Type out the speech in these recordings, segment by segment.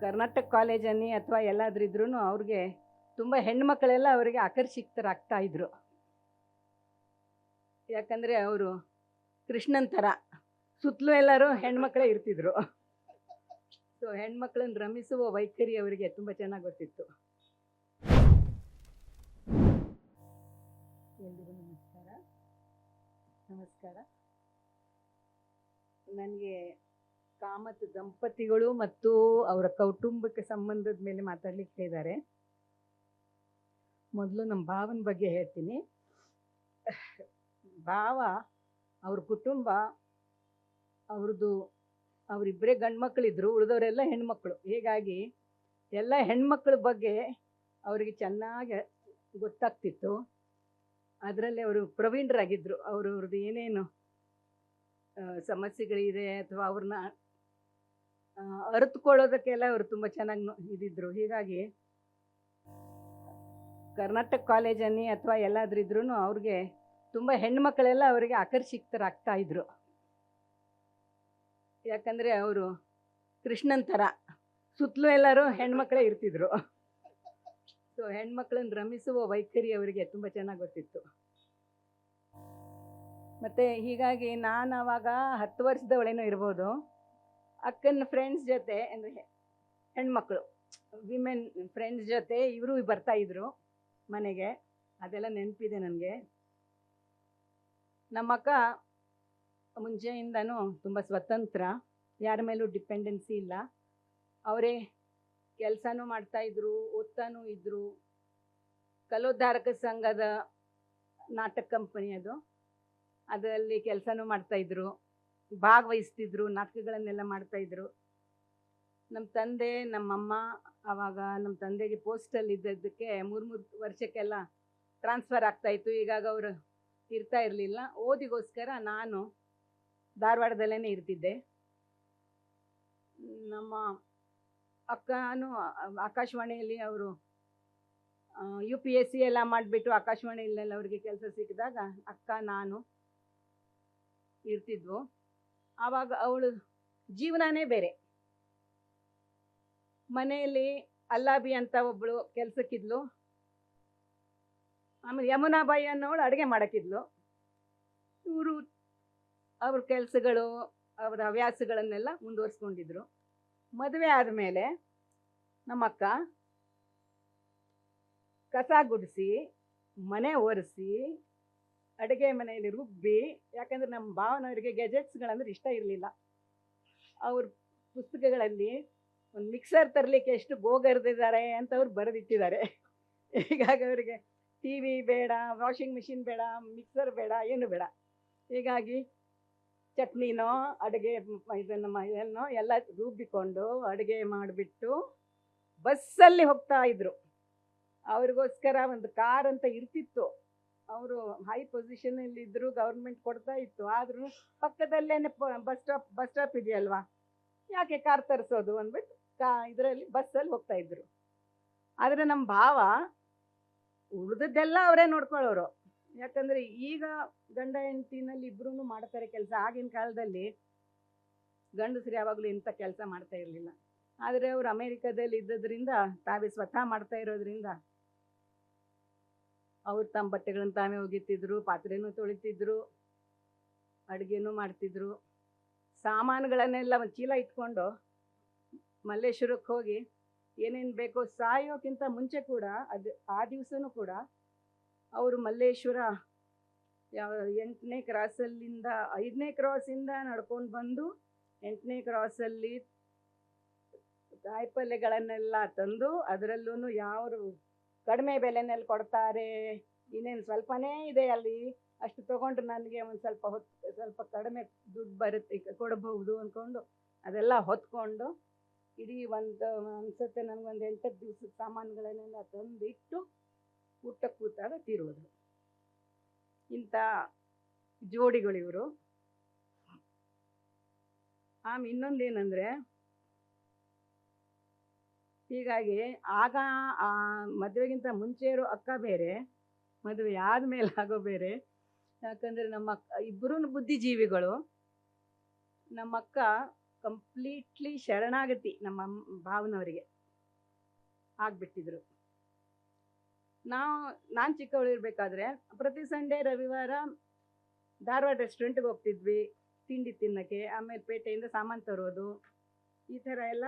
ಕರ್ನಾಟಕ ಕಾಲೇಜಲ್ಲಿ ಅಥವಾ ಎಲ್ಲಾದ್ರಿದ್ರೂ ಅವ್ರಿಗೆ ತುಂಬ ಹೆಣ್ಮಕ್ಳೆಲ್ಲ ಅವರಿಗೆ ಆಕರ್ಷಿತರಾಗ್ತಾ ಇದ್ರು. ಯಾಕಂದರೆ ಅವರು ಕೃಷ್ಣನ್ ಥರ ಸುತ್ತಲೂ ಎಲ್ಲರೂ ಹೆಣ್ಮಕ್ಳೇ ಇರ್ತಿದ್ರು. ಸೊ ಹೆಣ್ಮಕ್ಳನ್ನ ರಮಿಸುವ ವೈಖರಿ ಅವರಿಗೆ ತುಂಬ ಚೆನ್ನಾಗಿ ಗೊತ್ತಿತ್ತು. ಎಲ್ರಿಗೂ ನಮಸ್ಕಾರ. ನಮಸ್ಕಾರ. ನನಗೆ ಕಾಮತ್ ದಂಪತಿಗಳು ಮತ್ತು ಅವರ ಕೌಟುಂಬಿಕ ಸಂಬಂಧದ ಮೇಲೆ ಮಾತಾಡ್ಲಿಕ್ಕೆ ಇದ್ದಾರೆ. ಮೊದಲು ನಮ್ಮ ಭಾವನ ಬಗ್ಗೆ ಹೇಳ್ತೀನಿ. ಭಾವ, ಅವ್ರ ಕುಟುಂಬ, ಅವ್ರದ್ದು ಅವರಿಬ್ಬರೇ ಗಂಡ್ಮಕ್ಳಿದ್ರು, ಉಳಿದವರೆಲ್ಲ ಹೆಣ್ಮಕ್ಳು. ಹೀಗಾಗಿ ಎಲ್ಲ ಹೆಣ್ಮಕ್ಳ ಬಗ್ಗೆ ಅವರಿಗೆ ಚೆನ್ನಾಗಿ ಗೊತ್ತಾಗ್ತಿತ್ತು. ಅದರಲ್ಲಿ ಅವರು ಪ್ರವೀಣರಾಗಿದ್ದರು ಅವ್ರವ್ರದ್ದು ಏನೇನು ಸಮಸ್ಯೆಗಳಿದೆ ಅಥವಾ ಅವ್ರನ್ನ ಅರಿತುಕೊಳ್ಳೋದಕ್ಕೆಲ್ಲ ಅವರು ತುಂಬ ಚೆನ್ನಾಗಿ ಇದಿದ್ರು. ಹೀಗಾಗಿ ಕರ್ನಾಟಕ ಕಾಲೇಜಲ್ಲಿ ಅಥವಾ ಎಲ್ಲಾದ್ರೂ ಇದ್ರೂ ಅವ್ರಿಗೆ ತುಂಬ ಹೆಣ್ಮಕ್ಳೆಲ್ಲ ಅವರಿಗೆ ಆಕರ್ಷಿತರಾಗ್ತಾ ಇದ್ರು. ಯಾಕಂದರೆ ಅವರು ಕೃಷ್ಣನ್ ಥರ. ಸುತ್ತಲೂ ಎಲ್ಲರೂ ಹೆಣ್ಮಕ್ಳೇ ಇರ್ತಿದ್ರು. ಸೊ ಹೆಣ್ಮಕ್ಳನ್ನ ರಮಿಸುವ ವೈಖರಿ ಅವರಿಗೆ ತುಂಬ ಚೆನ್ನಾಗಿ ಗೊತ್ತಿತ್ತು. ಮತ್ತು ಹೀಗಾಗಿ ನಾನು ಆವಾಗ ಹತ್ತು ವರ್ಷದವಳೇನೋ ಇರ್ಬೋದು. ಅಕ್ಕನ ಫ್ರೆಂಡ್ಸ್ ಜೊತೆ ಅಂದರೆ ಹೆಣ್ಮಕ್ಳು ವಿಮೆನ್ ಫ್ರೆಂಡ್ಸ್ ಜೊತೆ ಇವರು ಬರ್ತಾ ಇದ್ರು ಮನೆಗೆ. ಅದೆಲ್ಲ ನೆನಪಿದೆ ನನಗೆ. ನಮ್ಮಕ್ಕ ಮುಂಚೆಯಿಂದನೂ ತುಂಬ ಸ್ವತಂತ್ರ, ಯಾರ ಮೇಲೂ ಡಿಪೆಂಡೆನ್ಸಿ ಇಲ್ಲ. ಅವರೇ ಕೆಲಸನೂ ಮಾಡ್ತಾಯಿದ್ರು ಓದ್ತಾನೂ ಇದ್ದರು ಕಲೋದ್ಧಾರಕ ಸಂಘದ ನಾಟಕ ಕಂಪನಿ ಅದು. ಅದರಲ್ಲಿ ಕೆಲಸನೂ ಮಾಡ್ತಾಯಿದ್ರು ಭಾಗವಹಿಸ್ತಿದ್ರು, ನಾಟಕಗಳನ್ನೆಲ್ಲ ಮಾಡ್ತಾಯಿದ್ರು ನಮ್ಮ ತಂದೆ, ನಮ್ಮಮ್ಮ ಆವಾಗ ನಮ್ಮ ತಂದೆಗೆ ಪೋಸ್ಟಲ್ಲಿ ಇದ್ದದ್ದಕ್ಕೆ ಮೂರು ಮೂರು ವರ್ಷಕ್ಕೆಲ್ಲ ಟ್ರಾನ್ಸ್ಫರ್ ಆಗ್ತಾಯಿತ್ತು ಈಗಾಗ ಅವರು ಇರ್ತಾ ಇರಲಿಲ್ಲ. ಓದಿಗೋಸ್ಕರ ನಾನು ಧಾರವಾಡದಲ್ಲೇ ಇರ್ತಿದ್ದೆ. ನಮ್ಮ ಅಕ್ಕನೂ ಆಕಾಶವಾಣಿಯಲ್ಲಿ ಅವರು ಯು ಪಿ ಎಸ್ ಸಿ ಎಲ್ಲ ಮಾಡಿಬಿಟ್ಟು ಆಕಾಶವಾಣಿಯಲ್ಲೆಲ್ಲ ಅವರಿಗೆ ಕೆಲಸ ಸಿಕ್ಕಿದಾಗ ಅಕ್ಕ, ನಾನು ಇರ್ತಿದ್ವು. ಆವಾಗ ಅವಳು ಜೀವನನೇ ಬೇರೆ. ಮನೆಯಲ್ಲಿ ಅಲ್ಲಾಬಿ ಅಂತ ಒಬ್ಬಳು ಕೆಲಸಕ್ಕಿದ್ಲು. ಆಮೇಲೆ ಯಮುನಾಬಾಯಿ ಅನ್ನೋಳು ಅಡುಗೆ ಮಾಡೋಕ್ಕಿದ್ಲು. ಇವರು ಅವ್ರ ಕೆಲಸಗಳು, ಅವರ ಹವ್ಯಾಸಗಳನ್ನೆಲ್ಲ ಮುಂದುವರಿಸ್ಕೊಂಡಿದ್ರು. ಮದುವೆ ಆದಮೇಲೆ ನಮ್ಮಕ್ಕ ಕಸ ಗುಡಿಸಿ, ಮನೆ ಒರೆಸಿ ಅಡುಗೆ ಮನೆಯಲ್ಲಿ ರುಬ್ಬಿ ಯಾಕಂದ್ರೆ ನಮ್ಮ ಭಾವನವರಿಗೆ ಗೆಜೆಟ್ಸ್ಗಳಂದ್ರೆ ಇಷ್ಟ ಇರಲಿಲ್ಲ. ಅವ್ರ ಪುಸ್ತಕಗಳಲ್ಲಿ ಒಂದು ಮಿಕ್ಸರ್ ತರಲಿಕ್ಕೆ ಎಷ್ಟು ಗೋಗರ್ದಿದ್ದಾರೆ ಅಂತ ಅವ್ರು ಬರೆದಿಟ್ಟಿದ್ದಾರೆ. ಹೀಗಾಗಿ ಅವರಿಗೆ ಟಿ ವಿ ಬೇಡ ವಾಷಿಂಗ್ ಮಿಷಿನ್ ಬೇಡ ಮಿಕ್ಸರ್ ಬೇಡ, ಏನು ಬೇಡ. ಹೀಗಾಗಿ ಚಟ್ನಿನೋ, ಅಡುಗೆ ಇದನ್ನು ಏನೋ ಎಲ್ಲ ರುಬ್ಬಿಕೊಂಡು ಅಡುಗೆ ಮಾಡಿಬಿಟ್ಟು ಬಸ್ಸಲ್ಲಿ ಹೋಗ್ತಾ ಇದ್ರು. ಅವ್ರಿಗೋಸ್ಕರ ಒಂದು ಕಾರ್ ಅಂತ ಇರ್ತಿತ್ತು. ಅವರು ಹೈ ಪೊಸಿಷನಲ್ಲಿ ಇದ್ರು ಗೌರ್ಮೆಂಟ್ ಕೊಡ್ತಾ ಇತ್ತು. ಆದರೂ ಪಕ್ಕದಲ್ಲೇನೆ ಬಸ್ ಸ್ಟಾಪ್ ಬಸ್ ಸ್ಟಾಪ್ ಇದೆಯಲ್ವಾ? ಯಾಕೆ ಕಾರ್ ತರಿಸೋದು ಅಂದ್ಬಿಟ್ಟು ಕಾ, ಇದರಲ್ಲಿ ಬಸ್ಸಲ್ಲಿ ಹೋಗ್ತಾ ಇದ್ರು. ಆದರೆ ನಮ್ಮ ಭಾವ ಉಳಿದದ್ದೆಲ್ಲ ಅವರೇ ನೋಡ್ಕೊಳ್ಳೋರು. ಯಾಕಂದ್ರೆ ಈಗ ಗಂಡ ಹೆಂಡತಿನಲ್ಲಿ ಇಬ್ರು ಮಾಡ್ತಾರೆ ಕೆಲಸ. ಆಗಿನ ಕಾಲದಲ್ಲಿ ಗಂಡಸರು ಯಾವಾಗಲೂ ಇಂಥ ಕೆಲಸ ಮಾಡ್ತಾ ಇರಲಿಲ್ಲ. ಆದರೆ ಅವರು ಅಮೇರಿಕಾದಲ್ಲಿ ಇದ್ದದ್ರಿಂದ ತಾವೇ ಸ್ವತಃ ಮಾಡ್ತಾ ಇರೋದ್ರಿಂದ ಅವ್ರು ತಮ್ಮ ಬಟ್ಟೆಗಳನ್ನು ತಾವೇ ಒಗಿತಿದ್ರು, ಪಾತ್ರೆನೂ ತೊಳಿತಿದ್ರು, ಅಡುಗೆನೂ ಮಾಡ್ತಿದ್ರು. ಸಾಮಾನುಗಳನ್ನೆಲ್ಲ ಒಂದು ಚೀಲ ಇಟ್ಕೊಂಡು ಮಲ್ಲೇಶ್ವರಕ್ಕೆ ಹೋಗಿ ಏನೇನು ಬೇಕೋ ಸಾಯೋಕ್ಕಿಂತ ಮುಂಚೆ ಕೂಡ ಅದು ಆ ದಿವಸನೂ ಕೂಡ ಅವರು ಮಲ್ಲೇಶ್ವರ ಯಾವ ಎಂಟನೇ ಕ್ರಾಸಲ್ಲಿಂದ ಐದನೇ ಕ್ರಾಸಿಂದ ನಡ್ಕೊಂಡು ಬಂದು ಎಂಟನೇ ಕ್ರಾಸಲ್ಲಿ ಕಾಯಿಪಲ್ಯಗಳನ್ನೆಲ್ಲ ತಂದು ಅದರಲ್ಲೂ ಯಾವ ಕಡಿಮೆ ಬೆಲೆನಲ್ಲಿ ಕೊಡ್ತಾರೆ. ಇನ್ನೇನು ಸ್ವಲ್ಪನೇ ಇದೆ ಅಲ್ಲಿ. ಅಷ್ಟು ತೊಗೊಂಡ್ರೆ ನನಗೆ ಒಂದು ಸ್ವಲ್ಪ ಹೊತ್ತು ಸ್ವಲ್ಪ ಕಡಿಮೆ ದುಡ್ಡು ಬರುತ್ತೆ ಕೊಡಬಹುದು ಅಂದ್ಕೊಂಡು ಅದೆಲ್ಲ ಹೊತ್ಕೊಂಡು ಇಡೀ ಒಂದು ಅನ್ಸುತ್ತೆ ನನಗೊಂದು ಎಂಟತ್ತು ದಿವಸದ ಸಾಮಾನುಗಳನ್ನೆಲ್ಲ ತಂದಿಟ್ಟು ಊಟ ಕೂತಾಗ ತೀರೋದು ಇಂಥ ಜೋಡಿಗಳಿವರು ಆಮೇಲೆ ಇನ್ನೊಂದೇನೆಂದರೆ ಹೀಗಾಗಿ ಆಗ, ಆ ಮದುವೆಗಿಂತ ಮುಂಚೆ ಇರೋ ಅಕ್ಕ ಬೇರೆ, ಮದುವೆ ಆದಮೇಲೆ ಆಗೋ ಬೇರೆ. ಯಾಕಂದರೆ ನಮ್ಮ ಇಬ್ಬರೂ ಬುದ್ಧಿಜೀವಿಗಳು. ನಮ್ಮ ಅಕ್ಕ ಕಂಪ್ಲೀಟ್ಲಿ ಶರಣಾಗತಿ ನಮ್ಮ ಭಾವನವರಿಗೆ. ಆಗ್ಬಿಟ್ಟಿದ್ರು. ನಾವು, ನಾನು ಚಿಕ್ಕವಳಿರ್ಬೇಕಾದ್ರೆ ಪ್ರತಿ ಸಂಡೇ, ರವಿವಾರ ಧಾರವಾಡ ರೆಸ್ಟೋರೆಂಟ್ಗೆ ಹೋಗ್ತಿದ್ವಿ. ತಿಂಡಿ ತಿನ್ನಕ್ಕೆ, ಆಮೇಲೆ ಪೇಟೆಯಿಂದ ಸಾಮಾನು ತರೋದು. ಈ ಥರ ಎಲ್ಲ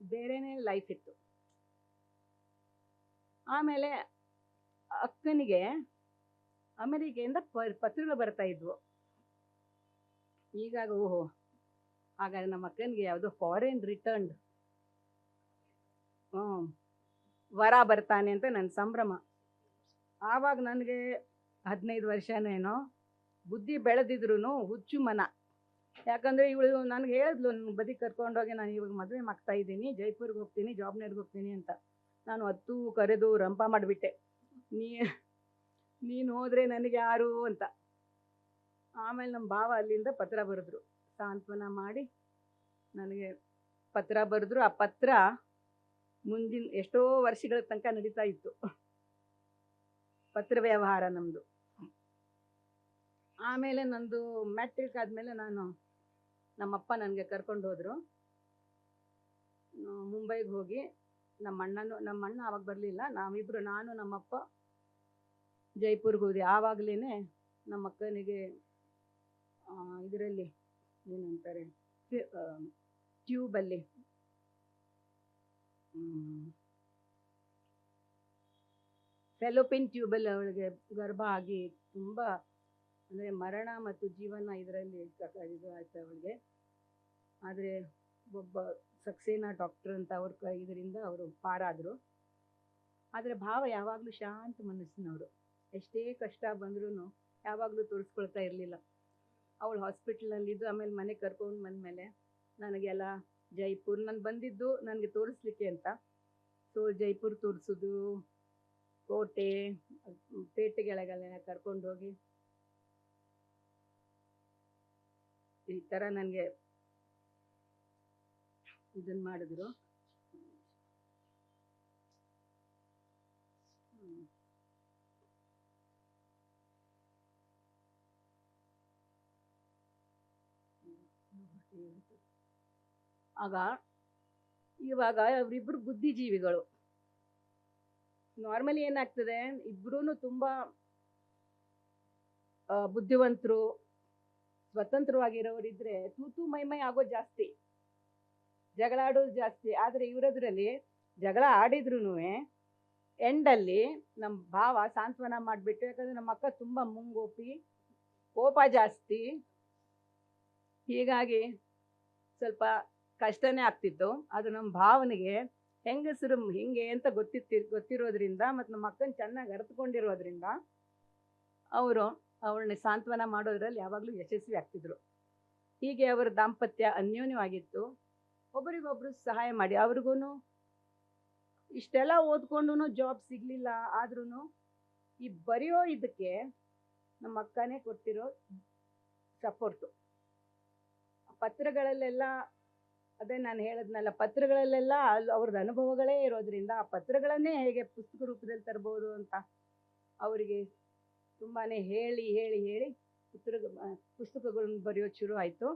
ಬೇರೆನೇ ಲೈಫ್ ಇತ್ತು. ಆಮೇಲೆ ಅಕ್ಕನಿಗೆ ಅಮೆರಿಕೆಯಿಂದ ಪತ್ರಗಳು ಬರ್ತಾ ಇದ್ವು. ಈಗಾಗ ಓಹೋ ಆಗ ನಮ್ಮ ಅಕ್ಕನಿಗೆ ಯಾವುದೋ ಫಾರಿನ್ ರಿಟರ್ನ್ಡ್ ಹ್ಞೂ ವರ ಬರ್ತಾನೆ ಅಂತ ನನ್ನ ಸಂಭ್ರಮ. ಆವಾಗ ನನಗೆ ಹದಿನೈದು ವರ್ಷನೇನೋ, ಬುದ್ಧಿ ಬೆಳೆದಿದ್ರು ಹುಚ್ಚು ಮನ. ಯಾಕಂದರೆ ಇವಳು ನನಗೆ ಹೇಳಿದ್ಲು ನನ್ನ ಬದಿ ಕರ್ಕೊಂಡೋಗಿ ನಾನು ಇವಾಗ ಮದುವೆ ಮಾಡ್ತಾ ಇದ್ದೀನಿ, ಜೈಪುರ್ಗೆ ಹೋಗ್ತೀನಿ ಜಾಬ್ನರ್ಗೆ ಹೋಗ್ತೀನಿ ಅಂತ. ನಾನು ಹತ್ತು ಕರೆದು ರಂಪ ಮಾಡಿಬಿಟ್ಟೆ. ನೀ, ನೀನು ಹೋದರೆ ನನಗೆ ಯಾರು ಅಂತ. ಆಮೇಲೆ ನಮ್ಮ ಭಾವ ಅಲ್ಲಿಂದ ಪತ್ರ ಬರೆದ್ರು. ಸಾಂತ್ವನ ಮಾಡಿ ನನಗೆ ಪತ್ರ ಬರೆದ್ರು. ಆ ಪತ್ರ ಮುಂದಿನ ಎಷ್ಟೋ ವರ್ಷಗಳ ತನಕ ನಡೀತಾ ಇತ್ತು. ಪತ್ರ ವ್ಯವಹಾರ ನಮ್ಮದು ಆಮೇಲೆ ನಂದು ಮ್ಯಾಟ್ರಿಕ್ ಆದಮೇಲೆ ನಾನು ನಮ್ಮಪ್ಪ ನನಗೆ ಕರ್ಕೊಂಡು ಹೋದರು. ಮುಂಬೈಗೆ ಹೋಗಿ ನಮ್ಮ ಅಣ್ಣನು ನಮ್ಮ ಅಣ್ಣ ಆವಾಗ ಬರಲಿಲ್ಲ. ನಾವಿಬ್ಬರು ನಾನು, ನಮ್ಮಪ್ಪ ಜೈಪುರ್ಗೆ ಹೋದ್ವಿ. ಆವಾಗಲೇ ನಮ್ಮ ಅಕ್ಕನಿಗೆ ಇದರಲ್ಲಿ ಏನಂತಾರೆ ಟ್ಯೂಬಲ್ಲಿ ಫೆಲೋಪಿನ್ ಟ್ಯೂಬಲ್ಲಿ ಅವಳಿಗೆ ಗರ್ಭ ಆಗಿ ತುಂಬ ಅಂದರೆ ಮರಣ ಮತ್ತು ಜೀವನ ಇದರಲ್ಲಿ ಇದು ಆಯ್ತು ಅವಳಿಗೆ. ಆದರೆ ಒಬ್ಬ ಸಕ್ಸೇನಾ ಡಾಕ್ಟರ್ ಅಂತ ಅವ್ರ ಇದರಿಂದ ಅವರು ಪಾರಾದರು. ಆದರೆ ಭಾವ ಯಾವಾಗಲೂ ಶಾಂತ ಮನಸ್ಸಿನವರು. ಎಷ್ಟೇ ಕಷ್ಟ ಬಂದ್ರೂ ಯಾವಾಗಲೂ ತೋರಿಸ್ಕೊಳ್ತಾ ಇರಲಿಲ್ಲ. ಅವಳು ಹಾಸ್ಪಿಟ್ಲಲ್ಲಿದ್ದು ಆಮೇಲೆ ಮನೆ ಕರ್ಕೊಂಡು ಬಂದಮೇಲೆ ನನಗೆಲ್ಲ ಜೈಪುರ್ ನಾನು ಬಂದಿದ್ದು ನನಗೆ ತೋರಿಸ್ಲಿಕ್ಕೆ ಅಂತ. ಸೊ ಜೈಪುರ್ ತೋರಿಸೋದು, ಕೋಟೆ ಪೇಟೆಗಳಿಗೆಲ್ಲ ಕರ್ಕೊಂಡೋಗಿ ಈ ಥರ ನನಗೆ ಇದನ್ನು ಮಾಡಿದ್ರು. ಆಗ ಇವಾಗ ಅವರಿಬ್ಬರು ಬುದ್ಧಿಜೀವಿಗಳು ನಾರ್ಮಲಿ ಏನಾಗ್ತದೆ ಇಬ್ರು ತುಂಬಾ ಬುದ್ಧಿವಂತರು ಸ್ವತಂತ್ರವಾಗಿರೋರಿದ್ರೆ ತೂತು ಮೈ ಮೈ ಆಗೋದು ಜಾಸ್ತಿ. ಜಗಳ ಆಡೋದು ಜಾಸ್ತಿ. ಆದರೆ ಇವರದ್ರಲ್ಲಿ ಜಗಳ ಆಡಿದ್ರು ಎಂಡಲ್ಲಿ ನಮ್ಮ ಭಾವ ಸಾಂತ್ವನ ಮಾಡಿಬಿಟ್ಟು, ಯಾಕಂದರೆ ನಮ್ಮ ಅಕ್ಕ ತುಂಬ ಮುಂಗೋಪಿ, ಕೋಪ ಜಾಸ್ತಿ. ಹೀಗಾಗಿ ಸ್ವಲ್ಪ ಕಷ್ಟನೇ ಆಗ್ತಿತ್ತು. ಅದು ನಮ್ಮ ಭಾವನಿಗೆ ಹೆಂಗಸರು ಹಿಂಗೆ ಅಂತ ಗೊತ್ತಿತ್ತಿ, ಗೊತ್ತಿರೋದ್ರಿಂದ ಮತ್ತು ನಮ್ಮ ಅಕ್ಕನ ಚೆನ್ನಾಗಿ ಅರ್ಥಕೊಂಡಿರೋದ್ರಿಂದ ಅವರು ಅವಳನ್ನ ಸಾಂತ್ವನ ಮಾಡೋದ್ರಲ್ಲಿ ಯಾವಾಗಲೂ ಯಶಸ್ವಿ ಆಗ್ತಿದ್ರು. ಹೀಗೆ ಅವರ ದಾಂಪತ್ಯ ಅನ್ಯೋನ್ಯವಾಗಿತ್ತು. ಒಬ್ಬರಿಗೊಬ್ರು ಸಹಾಯ ಮಾಡಿ ಅವ್ರಿಗೂ ಇಷ್ಟೆಲ್ಲ ಓದ್ಕೊಂಡು ಜಾಬ್ ಸಿಗಲಿಲ್ಲ ಆದ್ರೂ ಈ ಬರೆಯೋ ಇದಕ್ಕೆ ನಮ್ಮ ಅಕ್ಕನೇ ಕೊಟ್ಟಿರೋ ಸಪೋರ್ಟು ಪತ್ರಗಳಲ್ಲೆಲ್ಲ ಅದೇ ನಾನು ಹೇಳದ್ನಲ್ಲ, ಪತ್ರಗಳಲ್ಲೆಲ್ಲ ಅವ್ರದ್ದು ಅನುಭವಗಳೇ ಇರೋದ್ರಿಂದ ಆ ಪತ್ರಗಳನ್ನೇ ಹೇಗೆ ಪುಸ್ತಕ ರೂಪದಲ್ಲಿ ತರ್ಬೋದು ಅಂತ ಅವರಿಗೆ ತುಂಬಾ ಹೇಳಿ ಹೇಳಿ ಹೇಳಿ ಪುತ್ರ ಪುಸ್ತಕಗಳನ್ನು ಬರೆಯೋದು ಶುರು ಆಯಿತು.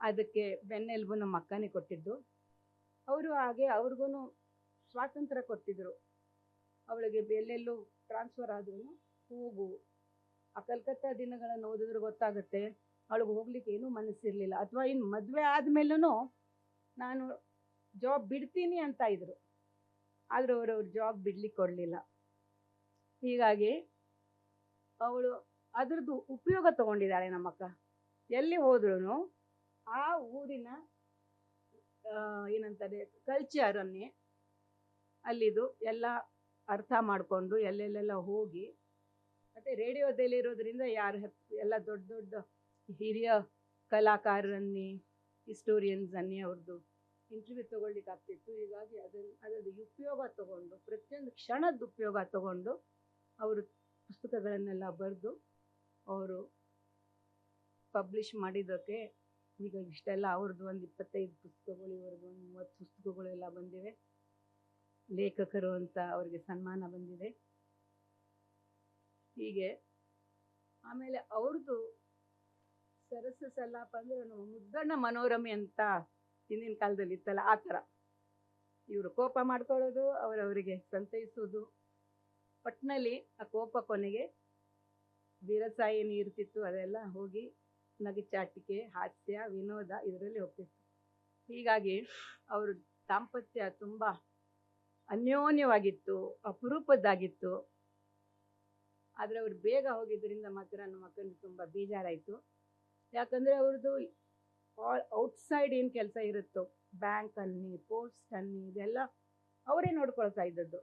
ಅದಕ್ಕೆ ಬೆನ್ನೆಲುಬು ನಮ್ಮ ಅಕ್ಕನೇ ಕೊಟ್ಟಿದ್ದು. ಅವರು ಹಾಗೆ ಅವ್ರಿಗೂ ಸ್ವಾತಂತ್ರ್ಯ ಕೊಟ್ಟಿದ್ದರು ಅವಳಿಗೆ ಎಲ್ಲೆಲ್ಲೂ ಟ್ರಾನ್ಸ್ಫರ್ ಆದ್ರೂ ಹೋಗು. ಆ ಕಲ್ಕತ್ತಾ ದಿನಗಳನ್ನು ಓದಿದ್ರೆ ಗೊತ್ತಾಗುತ್ತೆ. ಅವಳಿಗೆ ಹೋಗ್ಲಿಕ್ಕೆ ಏನೂ ಮನಸ್ಸಿರಲಿಲ್ಲ. ಅಥವಾ ಇನ್ನು ಮದುವೆ ಆದಮೇಲೂ ನಾನು ಜಾಬ್ ಬಿಡ್ತೀನಿ ಅಂತ ಇದ್ರು. ಆದರೂ ಅವರು ಅವ್ರ ಜಾಬ್ ಬಿಡ್ಲಿಕ್ಕೆ ಕೊಡಲಿಲ್ಲ. ಹೀಗಾಗಿ ಅವಳು ಅದ್ರದ್ದು ಉಪಯೋಗ ತಗೊಂಡಿದ್ದಾಳೆ ನಮ್ಮಕ್ಕ ಎಲ್ಲಿ ಹೋದ್ರೂ ಆ ಊರಿನ ಏನಂತಾರೆ, ಕಲ್ಚರನ್ನೇ ಅಲ್ಲಿದು ಎಲ್ಲ ಅರ್ಥ ಮಾಡಿಕೊಂಡು ಎಲ್ಲೆಲ್ಲೆಲ್ಲ ಹೋಗಿ, ಮತ್ತು ರೇಡಿಯೋದಲ್ಲಿರೋದ್ರಿಂದ ಯಾರು ಹತ್, ಎಲ್ಲ ದೊಡ್ಡ ದೊಡ್ಡ ಹಿರಿಯ ಕಲಾಕಾರರನ್ನೇ, ಹಿಸ್ಟೋರಿಯನ್ಸನ್ನೇ ಅವ್ರದ್ದು ಇಂಟರ್ವ್ಯೂ ತೊಗೊಳ್ಲಿಕ್ಕೆ ಆಗ್ತಿತ್ತು. ಹೀಗಾಗಿ ಅದನ್ನು ಅದರದ್ದು ಉಪಯೋಗ ತಗೊಂಡು, ಪ್ರತಿಯೊಂದು ಕ್ಷಣದ ಉಪಯೋಗ ತಗೊಂಡು ಅವರು ಪುಸ್ತಕಗಳನ್ನೆಲ್ಲ ಬರೆದು ಅವರು ಪಬ್ಲಿಷ್ ಮಾಡಿದ್ದಕ್ಕೆ ಈಗ ಇಷ್ಟೆಲ್ಲ ಅವ್ರದ್ದು ಒಂದು ಇಪ್ಪತ್ತೈದು ಪುಸ್ತಕಗಳು ಇವ್ರದ್ದು ಒಂದು ಮೂವತ್ತು ಪುಸ್ತಕಗಳು ಎಲ್ಲ ಬಂದಿವೆ. ಲೇಖಕರು ಅಂತ ಅವರಿಗೆ ಸನ್ಮಾನ ಬಂದಿದೆ. ಹೀಗೆ ಆಮೇಲೆ ಅವ್ರದ್ದು ಸರಸ ಸಲ್ಲಾಪ ಅಂದ್ರೆ ಮುದ್ದಣ್ಣ ಮನೋರಮೆ ಅಂತ ಹಿಂದಿನ ಕಾಲದಲ್ಲಿ ಇತ್ತಲ್ಲ, ಆ ಥರ. ಇವರು ಕೋಪ ಮಾಡ್ಕೊಳ್ಳೋದು, ಅವರವರಿಗೆ ಸಂತೈಸೋದು ಒಟ್ಟಿನಲ್ಲಿ ಆ ಕೋಪ ಕೊನೆಗೆ ವೀರಸಾಯಿ ಏನು ಇರ್ತಿತ್ತು ಅದೆಲ್ಲ ಹೋಗಿ ನಗಿಚಾಟಿಕೆ ಹಾಸ್ಯ, ವಿನೋದ ಇದರಲ್ಲಿ ಹೋಗ್ತಿತ್ತು. ಹೀಗಾಗಿ ಅವರು ದಾಂಪತ್ಯ ತುಂಬ ಅನ್ಯೋನ್ಯವಾಗಿತ್ತು, ಅಪರೂಪದ್ದಾಗಿತ್ತು. ಆದರೆ ಅವ್ರು ಬೇಗ ಹೋಗಿದ್ದರಿಂದ ಮಾತ್ರ ನಮ್ಮ ಮಕ್ಕಳಿಗೆ ತುಂಬ ಬೇಜಾರಾಯಿತು. ಯಾಕಂದರೆ ಅವ್ರದ್ದು ಔಟ್ಸೈಡ್ ಏನು ಕೆಲಸ ಇರುತ್ತೋ, ಬ್ಯಾಂಕ್ ಅನ್ನಿ, ಪೋಸ್ಟ್ ಅನ್ನಿ, ಇದೆಲ್ಲ ಅವರೇ ನೋಡ್ಕೊಳ್ತಾ ಇದ್ದದ್ದು.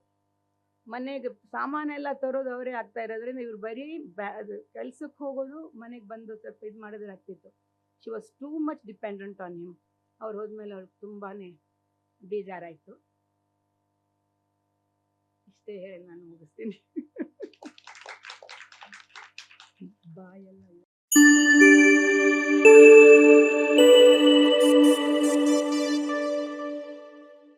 ಮನೆಗೆ ಸಾಮಾನೆಲ್ಲ ತರೋದು ಅವರೇ ಆಗ್ತಾ ಇರೋದ್ರಿಂದ ಇವ್ರು ಬರೀ ಬ್ಯಾ ಕೆಲ್ಸಕ್ಕೆ ಹೋಗೋದು, ಮನೆಗೆ ಬಂದು ಸ್ವಲ್ಪ ಇದು ಮಾಡಿದ್ರೆ ಆಗ್ತಿತ್ತು. She was too much dependent on him ಅವ್ರು ಹೋದ್ಮೇಲೆ ಅವ್ರಿಗೆ ತುಂಬಾ ಬೇಜಾರಾಯಿತು. ಇಷ್ಟೇ ಹೇಳಿ ನಾನು ಮುಗಿಸ್ತೀನಿ. ಬಾಯೆಲ್ಲ